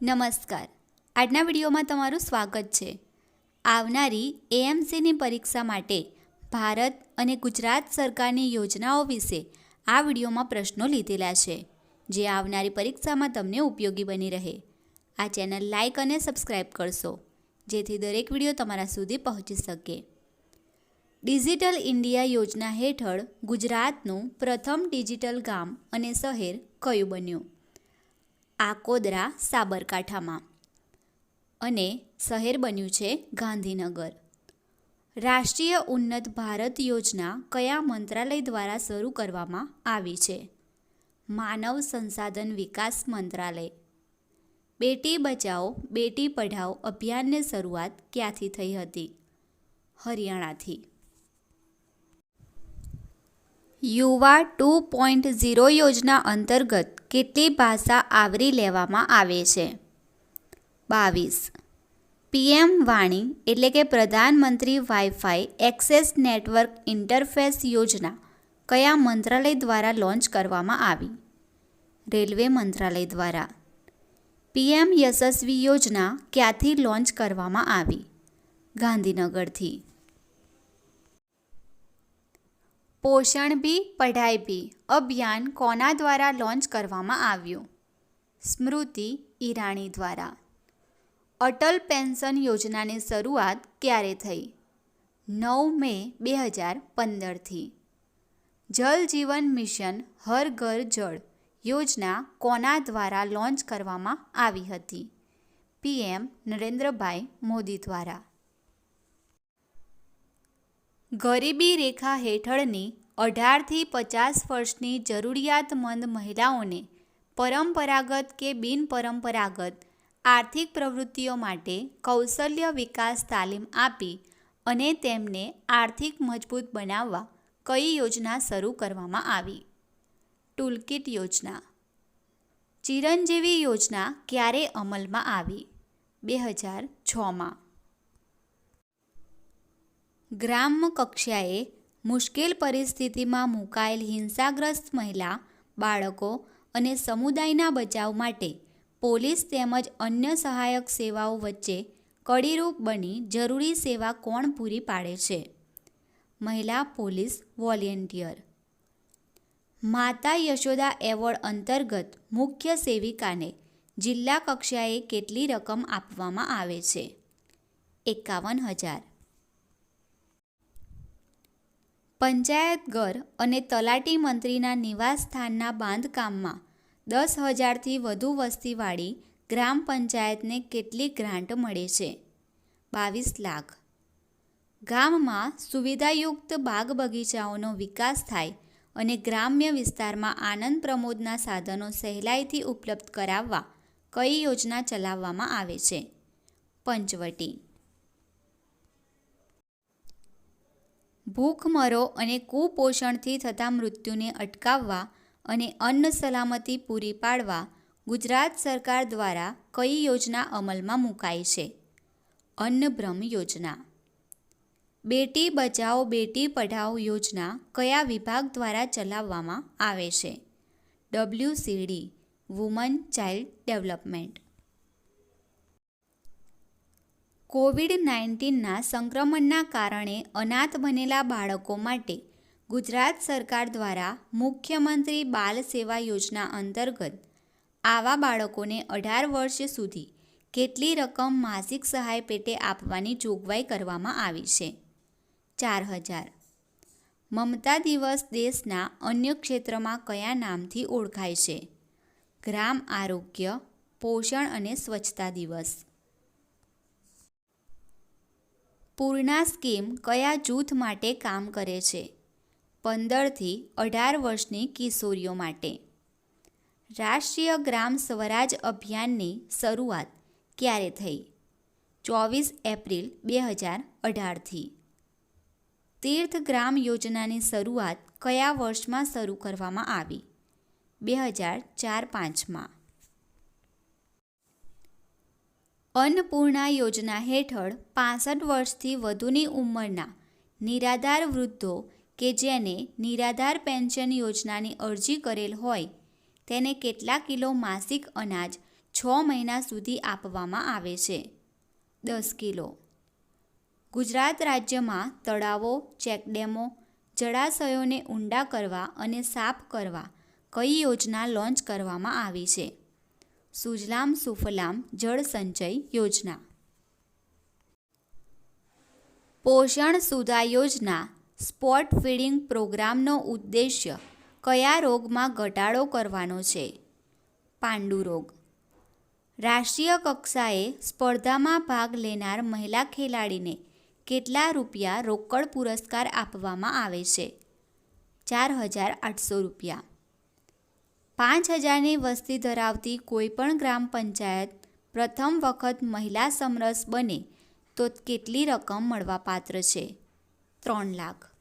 નમસ્કાર. આજના વિડીયોમાં તમારું સ્વાગત છે. આવનારી એએમસીની પરીક્ષા માટે ભારત અને ગુજરાત સરકારની યોજનાઓ વિશે આ વિડીયોમાં પ્રશ્નો લીધેલા છે, જે આવનારી પરીક્ષામાં તમને ઉપયોગી બની રહે. આ ચેનલ લાઇક અને સબસ્ક્રાઇબ કરશો, જેથી દરેક વીડિયો તમારા સુધી પહોંચી શકે. ડિજિટલ ઇન્ડિયા યોજના હેઠળ ગુજરાતનું પ્રથમ ડિજિટલ ગામ અને શહેર કયું બન્યું? આકોદરા, સાબરકાંઠામાં. અને શહેર બન્યું છે ગાંધીનગર. રાષ્ટ્રીય ઉન્નત ભારત યોજના કયા મંત્રાલય દ્વારા શરૂ કરવામાં આવી છે? માનવ સંસાધન વિકાસ મંત્રાલય. બેટી બચાવો બેટી પઢાઓ અભિયાનની શરૂઆત ક્યાંથી થઈ હતી? હરિયાણાથી. યુવા ટુ પોઈન્ટ ઝીરો યોજના અંતર્ગત કેટલી ભાષા આવરી લેવામાં આવે છે? બાવીસ. પીએમ વાણી એટલે કે પ્રધાનમંત્રી વાઈફાઈ એક્સેસ નેટવર્ક ઇન્ટરફેસ યોજના કયા મંત્રાલય દ્વારા લોન્ચ કરવામાં આવી? રેલવે મંત્રાલય દ્વારા. પીએમ યશસ્વી યોજના ક્યાંથી લોન્ચ કરવામાં આવી? ગાંધીનગરથી. પોષણ બી, પઢાઈ બી અભિયાન કોના દ્વારા લોન્ચ કરવામાં આવ્યું? સ્મૃતિ ઈરાણી દ્વારા. અટલ પેન્શન યોજનાની શરૂઆત ક્યારે થઈ? નવ મે બે હજાર પંદરથી જલ જીવન મિશન હર ઘર જળ યોજના કોના દ્વારા લોન્ચ કરવામાં આવી હતી? પીએમ નરેન્દ્રભાઈ મોદી દ્વારા. ગરીબી રેખા હેઠળની અઢારથી પચાસ વર્ષની જરૂરિયાતમંદ મહિલાઓને પરંપરાગત કે બિનપરંપરાગત આર્થિક પ્રવૃત્તિઓ માટે કૌશલ્ય વિકાસ તાલીમ આપી અને તેમને આર્થિક મજબૂત બનાવવા કઈ યોજના શરૂ કરવામાં આવી? ટૂલકિટ યોજના. ચિરંજીવી યોજના ક્યારે અમલમાં આવી? બે હજાર છમાં ગ્રામ કક્ષાએ મુશ્કેલ પરિસ્થિતિમાં મુકાયેલ હિંસાગ્રસ્ત મહિલા, બાળકો અને સમુદાયના બચાવ માટે પોલીસ તેમજ અન્ય સહાયક સેવાઓ વચ્ચે કડીરૂપ બની જરૂરી સેવા કોણ પૂરી પાડે છે? મહિલા પોલીસ વોલેન્ટિયર. માતા યશોદા એવોર્ડ અંતર્ગત મુખ્ય સેવિકાને જિલ્લા કક્ષાએ કેટલી રકમ આપવામાં આવે છે? એકાવન હજાર. પંચાયત ઘર અને તલાટી મંત્રીના નિવાસસ્થાનના બાંધકામમાં દસ હજારથી વધુ વસ્તીવાળી ગ્રામ પંચાયતને કેટલી ગ્રાન્ટ મળે છે? બાવીસ લાખ. ગામમાં સુવિધાયુક્ત બાગ બગીચાઓનો વિકાસ થાય અને ગ્રામ્ય વિસ્તારમાં આનંદ પ્રમોદના સાધનો સહેલાઈથી ઉપલબ્ધ કરાવવા કઈ યોજના ચલાવવામાં આવે છે? પંચવટી. ભૂખમરો અને કુપોષણથી થતા મૃત્યુને અટકાવવા અને અન્ન સલામતી પૂરી પાડવા ગુજરાત સરકાર દ્વારા કઈ યોજના અમલમાં મુકાઈ છે? અન્નભ્રમ યોજના. બેટી બચાઓ, બેટી પઢાઓ યોજના કયા વિભાગ દ્વારા ચલાવવામાં આવે છે? WCD woman child development. Covid નાઇન્ટીનના સંક્રમણના કારણે અનાથ બનેલા બાળકો માટે ગુજરાત સરકાર દ્વારા મુખ્યમંત્રી બાલ સેવા યોજના અંતર્ગત આવા બાળકોને અઢાર વર્ષ સુધી કેટલી રકમ માસિક સહાય પેટે આપવાની જોગવાઈ કરવામાં આવી છે. ચાર હજાર. મમતા દિવસ દેશના અન્ય ક્ષેત્રમાં કયા નામથી ઓળખાય છે? ગ્રામ આરોગ્ય, પોષણ અને સ્વચ્છતા દિવસ. પૂર્ણા સ્કીમ કયા જૂથ માટે કામ કરે છે? પંદરથી અઢાર વર્ષની કિશોરીઓ માટે. રાષ્ટ્રીય ગ્રામ સ્વરાજ અભિયાનની શરૂઆત ક્યારે થઈ? ચોવીસ એપ્રિલ બે હજાર અઢારથી તીર્થ ગ્રામ યોજનાની શરૂઆત કયા વર્ષમાં શરૂ કરવામાં આવી? બે હજાર ચાર પાંચમાં. અન્નપૂર્ણા યોજના હેઠળ પાસઠ વર્ષથી વધુની ઉંમરના નિરાધાર વૃદ્ધો કે જેને નિરાધાર પેન્શન યોજનાની અરજી કરેલ હોય, તેને કેટલા કિલો માસિક અનાજ છ મહિના સુધી આપવામાં આવે છે? દસ કિલો. ગુજરાત રાજ્યમાં તળાવો, ચેકડેમો, જળાશયોને ઊંડા કરવા અને સાફ કરવા કઈ યોજના લોન્ચ કરવામાં આવી છે? સુજલામ સુફલામ જળ સંચય યોજના. પોષણ સુધા યોજના સ્પોટ ફીડિંગ પ્રોગ્રામનો ઉદ્દેશ્ય કયા રોગમાં ઘટાડો કરવાનો છે? પાંડુ રોગ. રાષ્ટ્રીય કક્ષાએ સ્પર્ધામાં ભાગ લેનાર મહિલા ખેલાડીને કેટલા રૂપિયા રોકડ પુરસ્કાર આપવામાં આવે છે? ચાર હજાર આઠસો રૂપિયા. પાંચ હજારની વસ્તી ધરાવતી કોઈપણ ગ્રામ પંચાયત પ્રથમ વખત મહિલા સમરસ બને તો કેટલી રકમ મળવાપાત્ર છે? ત્રણ લાખ.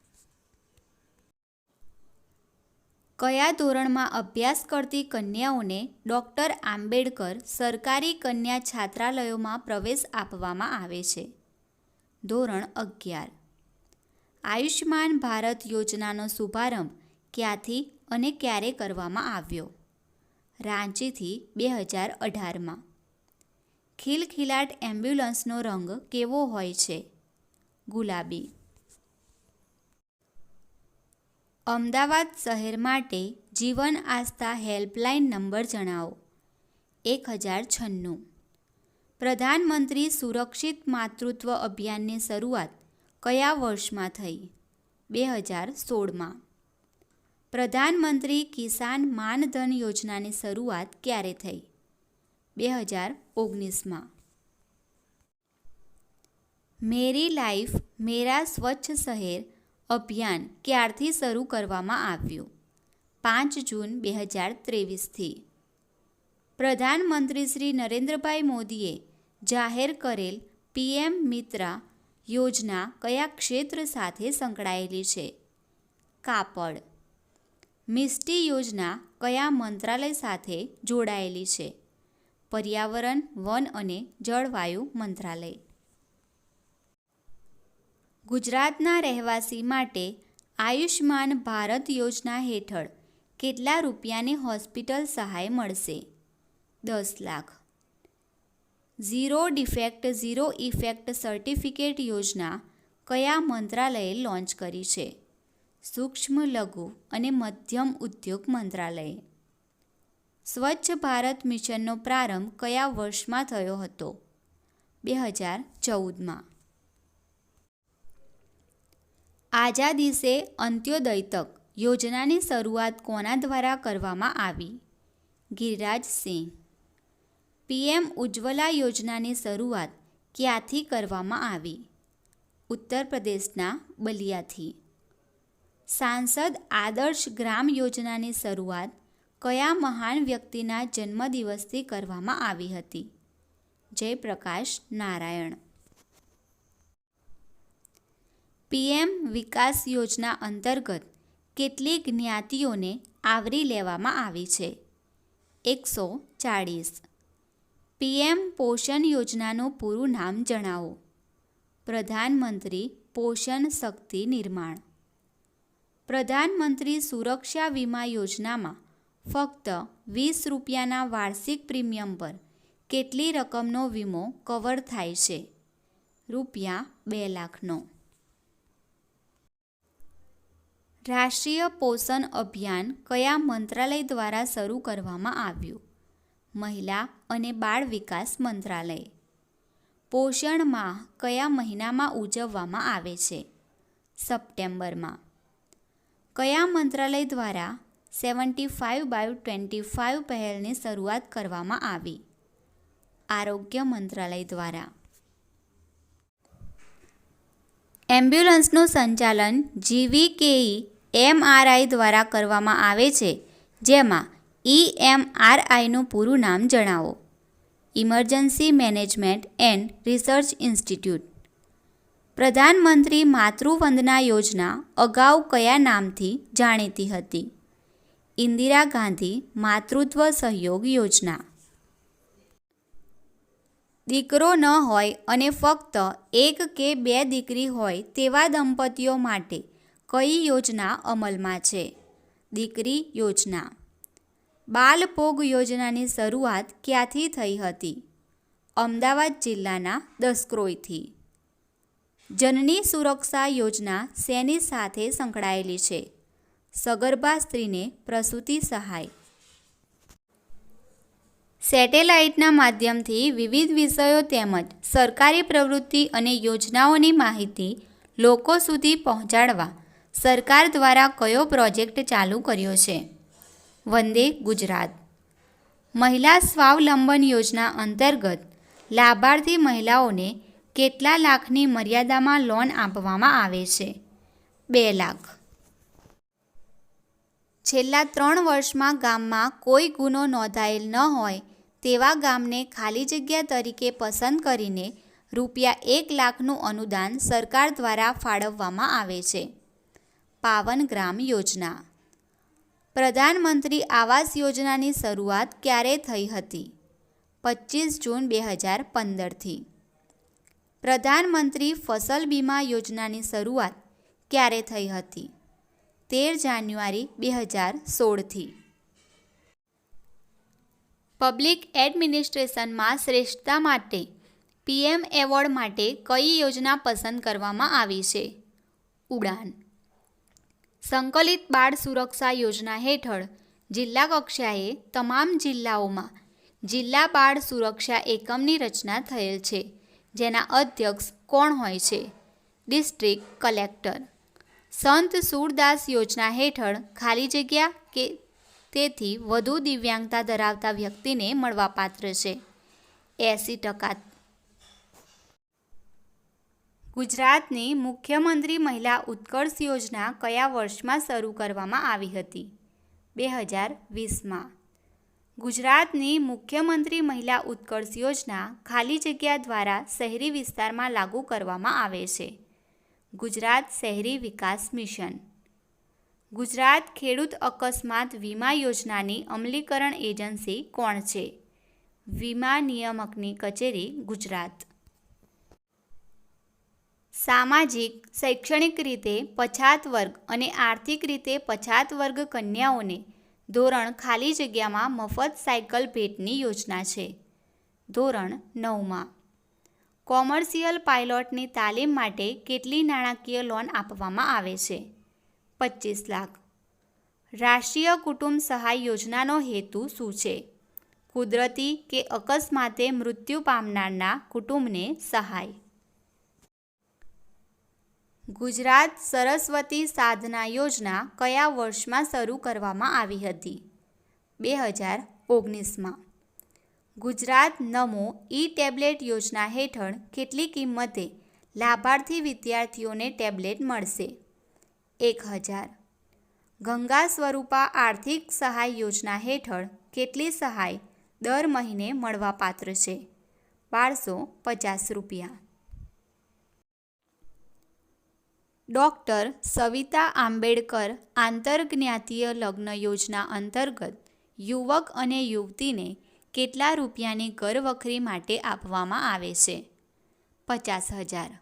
કયા ધોરણમાં અભ્યાસ કરતી કન્યાઓને ડૉક્ટર આંબેડકર સરકારી કન્યા છાત્રાલયોમાં પ્રવેશ આપવામાં આવે છે? ધોરણ અગિયાર. આયુષ્યમાન ભારત યોજનાનો શુભારંભ ક્યાંથી અને ક્યારે કરવામાં આવ્યો? રાંચીથી બે હજાર અઢારમાં. ખિલખિલાટ એમ્બ્યુલન્સનો રંગ કેવો હોય છે? ગુલાબી. અમદાવાદ શહેર માટે જીવન આસ્થા હેલ્પલાઇન નંબર જણાવો. એક હજાર છન્નું. પ્રધાનમંત્રી સુરક્ષિત માતૃત્વ અભિયાનની શરૂઆત કયા વર્ષમાં થઈ? બે હજાર સોળમાં. પ્રધાનમંત્રી કિસાન માનધન યોજનાની શરૂઆત ક્યારે થઈ? બે હજાર ઓગણીસમાં. મેરી લાઈફ, મેરા સ્વચ્છ શહેર અભિયાન ક્યારથી શરૂ કરવામાં આવ્યું? પાંચ જૂન બે હજાર ત્રેવીસથી. પ્રધાનમંત્રી શ્રી નરેન્દ્રભાઈ મોદીએ જાહેર કરેલ પીએમ મિત્રા યોજના કયા ક્ષેત્ર સાથે સંકળાયેલી છે? કાપડ. મિસ્ટી યોજના કયા મંત્રાલય સાથે જોડાયેલી છે? પર્યાવરણ, વન અને જળવાયુ મંત્રાલય. ગુજરાતના રહેવાસી માટે આયુષ્માન ભારત યોજના હેઠળ કેટલા રૂપિયાની હોસ્પિટલ સહાય મળશે? દસ lakh. Zero defect, zero effect certificate યોજના કયા મંત્રાલયે લોન્ચ કરી છે? સૂક્ષ્મ લઘુ અને મધ્યમ ઉદ્યોગ મંત્રાલયે. સ્વચ્છ ભારત મિશનનો પ્રારંભ કયા વર્ષમાં થયો હતો? બે હજાર ચૌદમાં. આઝાદી સે અંત્યોદય તક યોજનાની શરૂઆત કોના દ્વારા કરવામાં આવી? ગિરિરાજ સિંહ. પીએમ ઉજ્જવલા યોજનાની શરૂઆત ક્યાંથી કરવામાં આવી? ઉત્તર પ્રદેશના બલિયાથી. સાંસદ આદર્શ ગ્રામ યોજનાની શરૂઆત કયા મહાન વ્યક્તિના જન્મદિવસથી કરવામાં આવી હતી? જયપ્રકાશ નારાયણ. પીએમ વિકાસ યોજના અંતર્ગત કેટલી જ્ઞાતિઓને આવરી લેવામાં આવી છે. એકસો ચાળીસ. પીએમ પોષણ યોજનાનું પૂરું નામ જણાવો. પ્રધાનમંત્રી પોષણ શક્તિ નિર્માણ. પ્રધાનમંત્રી સુરક્ષા વીમા યોજનામાં ફક્ત વીસ રૂપિયાના વાર્ષિક પ્રીમિયમ પર કેટલી રકમનો વીમો કવર થાય છે? રૂપિયા બે લાખનો. રાષ્ટ્રીય પોષણ અભિયાન કયા મંત્રાલય દ્વારા શરૂ કરવામાં આવ્યું? મહિલા અને બાળ વિકાસ મંત્રાલય. પોષણ માહ કયા મહિનામાં ઉજવવામાં આવે છે? સપ્ટેમ્બરમાં. કયા મંત્રાલય દ્વારા seventy five by twenty five પહેલની શરૂઆત કરવામાં આવી? આરોગ્ય મંત્રાલય દ્વારા. એમ્બ્યુલન્સનું સંચાલન જીવીકેઈ એમઆરઆઈ દ્વારા કરવામાં આવે છે, જેમાં ઈએમઆરઆઈનું પૂરું નામ જણાવો. Emergency management and research institute. પ્રધાનમંત્રી માતૃવંદના યોજના અગાઉ કયા નામથી જાણીતી હતી? ઇન્દિરા ગાંધી માતૃત્વ સહયોગ યોજના. દીકરો ન હોય અને ફક્ત એક કે બે દીકરી હોય તેવા દંપતીઓ માટે કઈ યોજના અમલમાં છે? દીકરી યોજના. બાલપોગ યોજનાની શરૂઆત ક્યાંથી થઈ હતી? અમદાવાદ જિલ્લાના દસક્રોઈથી. જનની સુરક્ષા યોજના શેની સાથે સંકળાયેલી છે? સગર્ભા સ્ત્રીને પ્રસૂતિ સહાય. સેટેલાઇટના માધ્યમથી વિવિધ વિષયો તેમજ સરકારી પ્રવૃત્તિ અને યોજનાઓની માહિતી લોકો સુધી પહોંચાડવા સરકાર દ્વારા કયો પ્રોજેક્ટ ચાલુ કર્યો છે? વંદે ગુજરાત. મહિલા સ્વાવલંબન યોજના અંતર્ગત લાભાર્થી મહિલાઓને કેટલા લાખની મર્યાદામાં લોન આપવામાં આવે છે? બે લાખ. છેલ્લા ત્રણ વર્ષમાં ગામમાં કોઈ ગુનો નોંધાયેલ ન હોય તેવા ગામને ખાલી જગ્યા તરીકે પસંદ કરીને રૂપિયા એક લાખનું અનુદાન સરકાર દ્વારા ફાળવવામાં આવે છે. પાવન ગ્રામ યોજના. પ્રધાનમંત્રી આવાસ યોજનાની શરૂઆત ક્યારે થઈ હતી? પચીસ જૂન બે હજાર પંદરથી. પ્રધાનમંત્રી ફસલ બીમા યોજનાની શરૂઆત ક્યારે થઈ હતી? તેર જાન્યુઆરી બે હજાર સોળથી. પબ્લિક એડમિનિસ્ટ્રેશનમાં શ્રેષ્ઠતા માટે પીએમ એવોર્ડ માટે કઈ યોજના પસંદ કરવામાં આવી છે? ઉડાન. સંકલિત બાળ સુરક્ષા યોજના હેઠળ જિલ્લા કક્ષાએ તમામ જિલ્લાઓમાં જિલ્લા બાળ સુરક્ષા એકમની રચના થયેલ છે. જેના અધ્યક્ષ કોણ હોય છે? District collector. સંત સૂરદાસ યોજના હેઠળ ખાલી જગ્યા કે તેથી વધુ દિવ્યાંગતા ધરાવતા વ્યક્તિને મળવાપાત્ર છે? એંસી ટકા. ગુજરાતની મુખ્યમંત્રી મહિલા ઉત્કર્ષ યોજના કયા વર્ષમાં શરૂ કરવામાં આવી હતી? બે હજાર વીસમાં. ગુજરાતની મુખ્યમંત્રી મહિલા ઉત્કર્ષ યોજના ખાલી જગ્યા દ્વારા શહેરી વિસ્તારમાં લાગુ કરવામાં આવે છે. ગુજરાત શહેરી વિકાસ મિશન. ગુજરાત ખેડૂત અકસ્માત વીમા યોજનાની અમલીકરણ એજન્સી કોણ છે? વીમા નિયામકની કચેરી ગુજરાત. સામાજિક, શૈક્ષણિક રીતે પછાત વર્ગ અને આર્થિક રીતે પછાત વર્ગ કન્યાઓને ધોરણ ખાલી જગ્યામાં મફત સાયકલ ભેટની યોજના છે. ધોરણ નવમાં. કોમર્શિયલ પાયલોટની તાલીમ માટે કેટલી નાણાકીય લોન આપવામાં આવે છે? પચીસ લાખ. રાષ્ટ્રીય કુટુંબ સહાય યોજનાનો હેતુ શું છે? કુદરતી કે અકસ્માતે મૃત્યુ પામનારના કુટુંબને સહાય. ગુજરાત સરસ્વતી સાધના યોજના કયા વર્ષમાં શરૂ કરવામાં આવી હતી? બે હજાર ઓગણીસમાં. ગુજરાત નમો ઈ ટેબ્લેટ યોજના હેઠળ કેટલી કિંમતે લાભાર્થી વિદ્યાર્થીઓને ટેબ્લેટ મળશે? એક હજાર. ગંગા સ્વરૂપા આર્થિક સહાય યોજના હેઠળ કેટલી સહાય દર મહિને મળવાપાત્ર છે? બારસો પચાસ રૂપિયા. ડૉક્ટર સવિતા આંબેડકર આંતરજ્ઞાતીય લગ્ન યોજના અંતર્ગત યુવક અને યુવતીને કેટલા રૂપિયાની ઘરવખરી માટે આપવામાં આવે છે? પચાસ હજાર.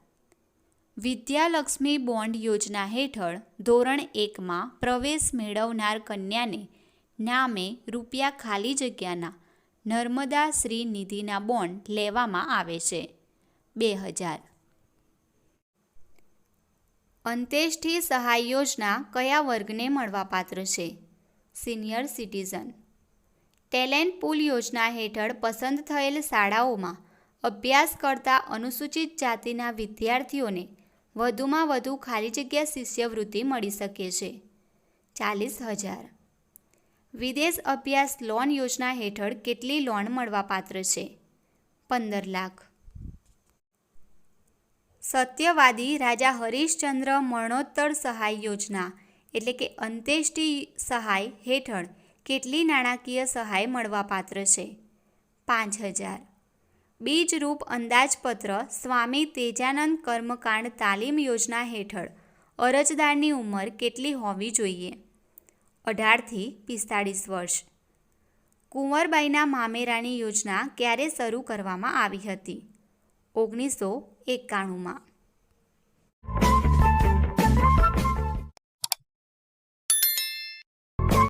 વિદ્યાલક્ષ્મી બોન્ડ યોજના હેઠળ ધોરણ એકમાં પ્રવેશ મેળવનાર કન્યાને નામે રૂપિયા ખાલી જગ્યાના નર્મદા શ્રી નિધિના બોન્ડ લેવામાં આવે છે. બે હજાર. અંત્યેષ્ટિ સહાય યોજના કયા વર્ગને મળવાપાત્ર છે? Senior citizen. ટેલેન્ટ પુલ યોજના હેઠળ પસંદ થયેલ શાળાઓમાં અભ્યાસ કરતા અનુસૂચિત જાતિના વિદ્યાર્થીઓને વધુમાં વધુ ખાલી જગ્યા શિષ્યવૃત્તિ મળી શકે છે. ચાલીસ હજાર. વિદેશ અભ્યાસ લોન યોજના હેઠળ કેટલી લોન મળવાપાત્ર છે? પંદર લાખ. સત્યવાદી રાજા હરીશચંદ્ર મરણોત્તર સહાય યોજના, એટલે કે અંત્યેષ્ટિ સહાય હેઠળ કેટલી નાણાકીય સહાય મળવાપાત્ર છે? પાંચ હજાર. બીજરૂપ અંદાજપત્ર સ્વામી તેજાનંદ કર્મકાંડ તાલીમ યોજના હેઠળ અરજદારની ઉંમર કેટલી હોવી જોઈએ? અઢારથી પિસ્તાળીસ વર્ષ. કુંવરબાઈના મામેરાની યોજના ક્યારે શરૂ કરવામાં આવી હતી? ઓગણીસો એકાણુંમાં.